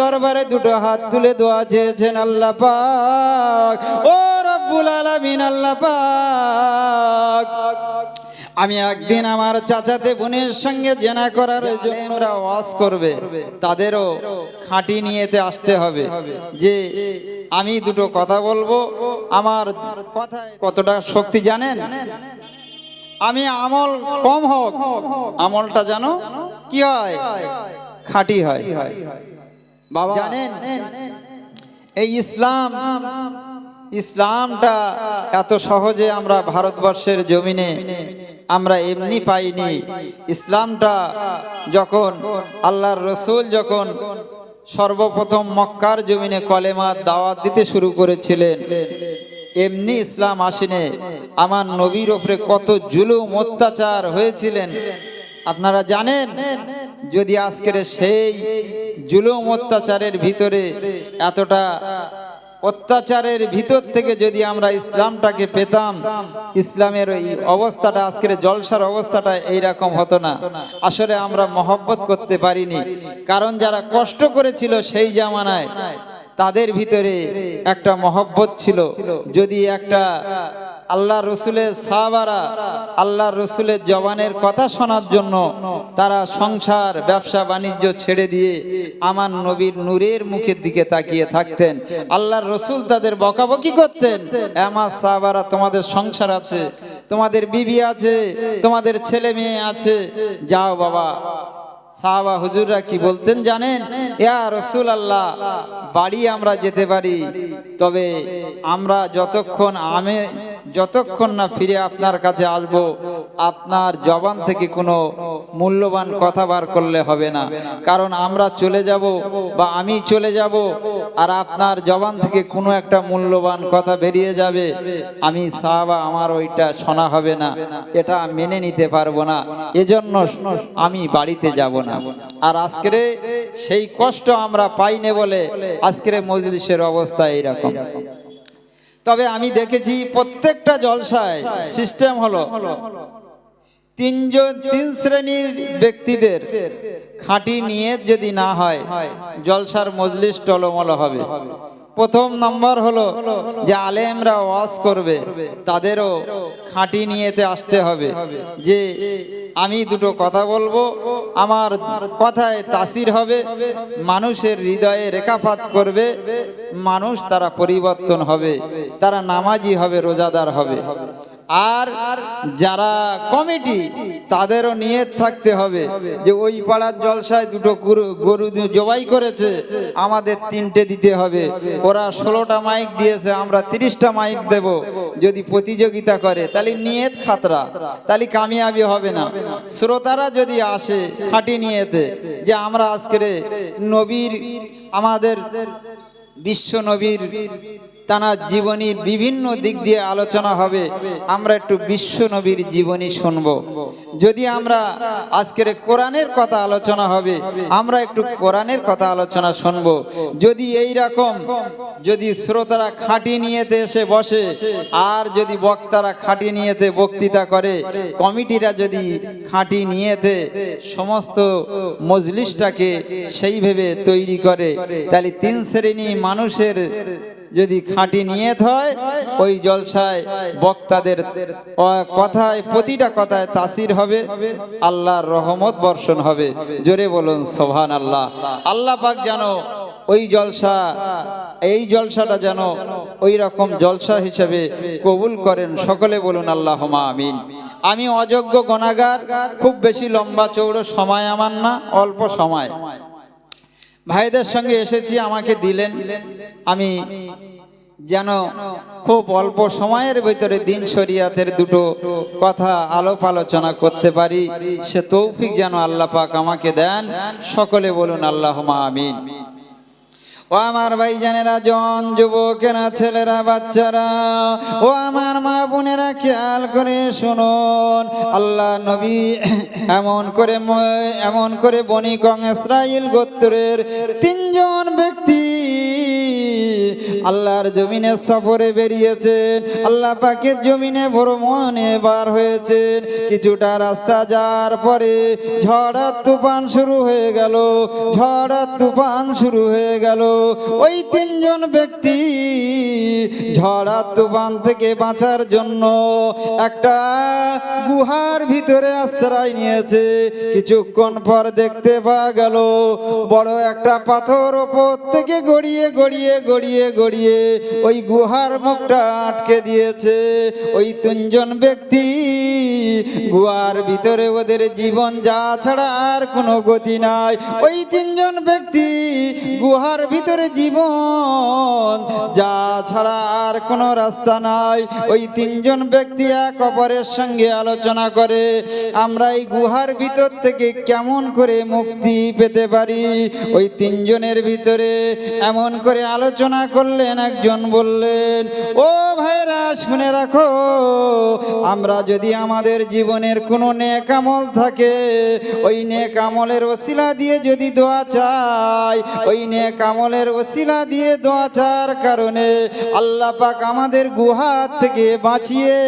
দরবারে দুটো হাত তুলে দোয়া চেয়েছেন আল্লাহ পাক। ও রব্বুল আলামিন আল্লাহ পাক। আমি একদিন আমার চাচাতে বোনের সঙ্গে জেনা করার জন্য ওয়াজ করবে তাদেরও খাঁটি নিয়েতে আসতে হবে। যে আমি দুটো কথা বলব আমার কথায় কতটা শক্তি জানেন? আমি আমল কম হোক আমলটা জানো কি হয়? খাঁটি হয়। বাবা জানেন এই ইসলাম ইসলামটা এত সহজে আমরা ভারতবর্ষের জমিনে আমরা এমনি পাইনি। ইসলামটা যখন আল্লাহর রসুল যখন সর্বপ্রথম মক্কার জমিনে কলেমার দাওয়াত দিতে শুরু করেছিলেন এমনি ইসলাম আসেনি। আমার নবীর ওপরে কত জুলুম অত্যাচার হয়েছিলেন। আপনারা জানেন যদি আজকের সেই জুলুম অত্যাচারের ভিতরে এতটা অত্যাচারের ভিতর থেকে যদি আমরা ইসলামটাকে পেতাম, ইসলামের ওই অবস্থাটা, আজকের জলসার অবস্থাটা এইরকম হতো না। আসলে আমরা মহব্বত করতে পারিনি। কারণ যারা কষ্ট করেছিল সেই জামানায়, তাদের ভিতরে একটা মহব্বত ছিল। যদি একটা আল্লাহ রসুলের সাহাবারা আল্লাহ রসুলের জবানের কথা শোনার জন্য তারা সংসার, ব্যবসা, বাণিজ্য ছেড়ে দিয়ে আমার নবীর নূরের মুখের দিকে তাকিয়ে থাকতেন। আল্লাহর রসুল তাদের বকাবকি করতেন। আমার সাহাবারা, তোমাদের সংসার আছে, তোমাদের বিবি আছে, তোমাদের ছেলে মেয়ে আছে। যাও বাবা। সাহাবা হুজুররা কি বলতেন জানেন? ইয়া রসুল আল্লাহ বাড়ি আমরা যেতে পারি, তবে আমরা যতক্ষণ আমি যতক্ষণ না ফিরে আপনার কাছে আসব, আপনার জবান থেকে কোনো মূল্যবান কথা বার করলে হবে না। কারণ আমরা চলে যাব বা আমি চলে যাব আর আপনার জবান থেকে কোনো একটা মূল্যবান কথা বেরিয়ে যাবে। আমি সাহাবা, আমার ওইটা শোনা হবে না। এটা মেনে নিতে পারব না। এজন্য আমি বাড়িতে যাব না। আর আজকের সেই কষ্ট আমরা পাইনে বলে আজকের মজলিসের অবস্থা এইরকম। তবে আমি দেখেছি প্রত্যেকটা জলসায় সিস্টেম হলো তিনজন তিন শ্রেণির ব্যক্তিদের খাঁটি নিয়ে যদি না হয় জলসার মজলিস টলমল হবে। প্রথম নম্বর হলো যে আলেমরা ওয়াজ করবে, তাদেরও খাঁটি নিয়েতে আসতে হবে। যে আমি দুটো কথা বলব, আমার কথায় তাসির হবে, মানুষের হৃদয়ে রেখাফাত করবে, মানুষ তারা পরিবর্তন হবে, তারা নামাজি হবে, রোজাদার হবে। আর যারা কমিটি, তাদেরও নিয়ত থাকতে হবে যে ওই পাড়ার জলসায় দুটো গরু গরু জবাই করেছে, আমাদের তিনটে দিতে হবে। ওরা ষোলোটা মাইক দিয়েছে, আমরা তিরিশটা মাইক দেব। যদি প্রতিযোগিতা করে, তাহলে নিয়ত খাতরা, তাহলে কামিয়াবি হবে না। শ্রোতারা যদি আসে খাঁটি নিয়েতে, যে আমরা আজকের নবীর, আমাদের বিশ্ব নবীর তানা জীবনীর বিভিন্ন দিক দিয়ে আলোচনা হবে। আমরা একটু বিশ্ব নবীর জীবনী শুনব। যদি আমরা আজকের কোরআনের কথা আলোচনা হবে, আমরা একটু কোরআনের কথা আলোচনা শুনব। যদি এই রকম, যদি শ্রোতারা খাঁটি নিয়েতে এসে বসে, আর যদি বক্তারা খাঁটি নিয়েতে বক্তৃতা করে, কমিটিরা যদি খাঁটি নিয়েতে সমস্ত মজলিসটাকে সেইভাবে তৈরি করে, তাহলে তিন শ্রেণি মানুষের যদি খাঁটি নিয়ত হয়, ওই জলসায় বক্তাদের কথায়, প্রতিটা কথায় তাসির হবে, আল্লাহর রহমত বর্ষণ হবে। জোরে বলুন সোহান আল্লাহ আল্লাহ পাক জানো ওই জলসা, এই জলসাটা যেন ওই রকম জলসা হিসেবে কবুল করেন। সকলে বলুন আল্লাহ আমিন। আমি অযোগ্য গণাগার খুব বেশি লম্বা চৌড়ো সময় আমার না, অল্প সময়। ভাইদের সঙ্গে এসেছি, আমাকে দিলেন। আমি যেন খুব অল্প সময়ের ভিতরে দিন শরিয়াতের দুটো কথা আলোপ আলোচনা করতে পারি। সে তৌফিক যেন আল্লাহ পাক আমাকে দেন। সকলে বলুন আল্লাহ আমিন। ও আমার ভাই জানেরা, জন যুবকেরা ছেলেরা, বাচ্চারা, ও আমার মা বোনেরা, খেয়াল করে শুনুন। আল্লাহ নবী এমন করে এমন করে বনি কং ইসরাইল গোত্রের তিনজন ব্যক্তি আল্লাহর জমিনে সফরে বেরিয়েছেন। আল্লাহ পাকের জমিনে ভ্রমণে বার হয়েছেন। কিছুটা রাস্তা যাওয়ার পরে ঝড় তুফান শুরু হয়ে গেল ঝড় আর তুফান শুরু হয়ে গেল। ওই তিনজন ব্যক্তি ঝড় তুফান থেকে বাঁচার জন্য একটা গুহার ভিতরে আশ্রয় নিয়েছে। কিছুক্ষণ পর দেখতে পাওয়া গেল, বড় একটা পাথর ওপর থেকে গড়িয়ে গড়িয়ে গড়িয়ে গড়িয়ে ওই গুহার মুখটা আটকে দিয়েছে। ওই তিনজন ব্যক্তি গুহার ভিতরে ওদের জীবন যা ছাড়া আর কোনো গতি নাই। ওই তিনজন ব্যক্তি গুহার ভিতরে জীবন, যা ছাড়া আর কোনো রাস্তা নাই। ওই তিনজন ব্যক্তি এক অপরের সঙ্গে আলোচনা করে, আমরা এই গুহার ভিতর থেকে কেমন করে মুক্তি পেতে পারি? ওই তিনজনের ভিতরে এমন করে আলোচনা করলেন, একজন বললেন, ও ভাইরা শুনে রাখো, আমরা যদি আমাদের জীবনের কোনো নেক আমল থাকে, ওই নেক আমলের ওসিলা দিয়ে যদি দোয়া চাই, ওই নেক আমলের ওসিলা দিয়ে দোয়া চার কারণে আল্লাহ পাক আমাদের গুহার থেকে বাঁচিয়ে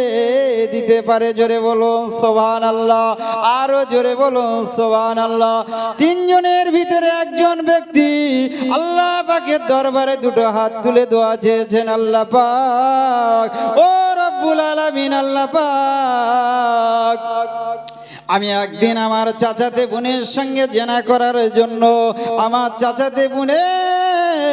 দিতে পারে, জোরে বলুন সোবান আল্লাহ আরও জোরে বলুন সোবান আল্লাহ তিনজনের ভিতরে একজন ব্যক্তি আল্লাহ পাকের দরবারে দুটো হাত তুলে দোয়া চেয়েছেন, আল্লাহ পাক। ও রব্বুল আলামিন, আল্লাহ পাক। আমি একদিন আমার চাচাতে বোনের সঙ্গে জেনা করার জন্য, আমার চাচাতে বোনের Yeah.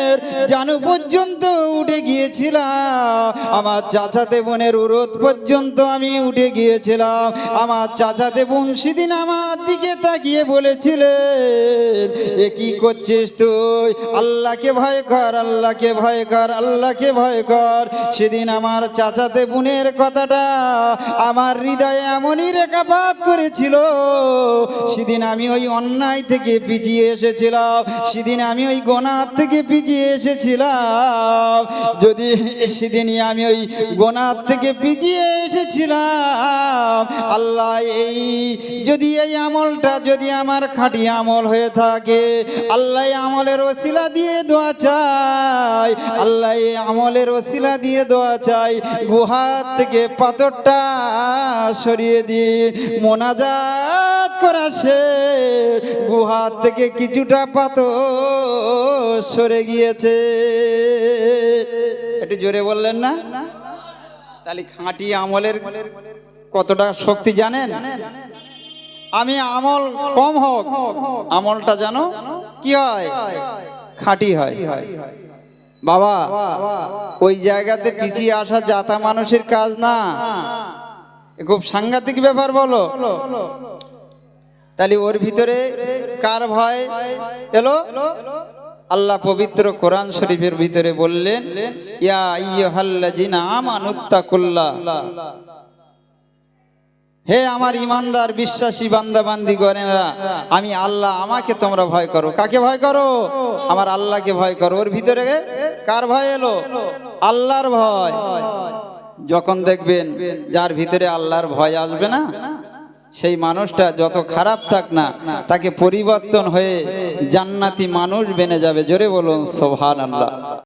জানু পর্যন্ত উঠে গিয়েছিলাম। আমার চাচাতে বোনের উরোধ পর্যন্ত আমি উঠে গিয়েছিলাম। আমার চাচাতে বোন সেদিন আমার দিকে তাকিয়ে বলেছিলেন, এ কি করছিস তুই? আল্লাহকে ভয় কর, আল্লাহকে ভয় কর, আল্লাহকে ভয় কর। সেদিন আমার চাচাতে বোনের কথাটা আমার হৃদয়ে এমনই রেখাপাত করেছিল, সেদিন আমি ওই অন্যায় থেকে পিছিয়ে এসেছিলাম, সেদিন আমি ওই গোনার থেকে পিছিয়ে এসেছিলাম। যদি সেদিনই আমি ওই গোনার থেকে পিছিয়ে এসেছিলাম, আল্লাহ এই যদি এই আমলটা যদি আমার খাঁটি আমল হয়ে থাকে, আল্লাহ আমলের ওসিলা দিয়ে দোয়া চাই, আল্লাহ আমলের ওসিলা দিয়ে দোয়া চাই, গুহার থেকে পাথরটা সরিয়ে দিয়ে মোনাজাত করা সে গুহার থেকে কিছুটা পাথর সরে গিয়েছে একটু জোরে বললেন না? তাহলে খাঁটি আমলের কতটা শক্তি জানেন? আমি আমল কম হোক, আমলটা জানো কি হয়? খাঁটি হয়। বাবা, ওই জায়গাতে পিছিয়ে আসা যাতা মানুষের কাজ না। খুব সাংঘাতিক ব্যাপার বলো। তাহলে ওর ভিতরে কার ভয়? এলো? আল্লাহ পবিত্র কোরআন শরীফের ভিতরে বললেন হে আমার ইমানদার, বিশ্বাসী বান্দা বান্দি গণেরা, আমি আল্লাহ আমাকে তোমরা ভয় করো। কাকে ভয় করো? আমার আল্লাহকে ভয় করো। ওর ভিতরে কার ভয় এলো? আল্লাহর ভয়। যখন দেখবেন, যার ভিতরে আল্লাহর ভয় আসবে না সেই মানুষটা যত খারাপ থাক না, তাকে পরিবর্তন হয়ে জান্নাতি মানুষ বেনে যাবে। জোরে বলুন সোভান আল্লাহ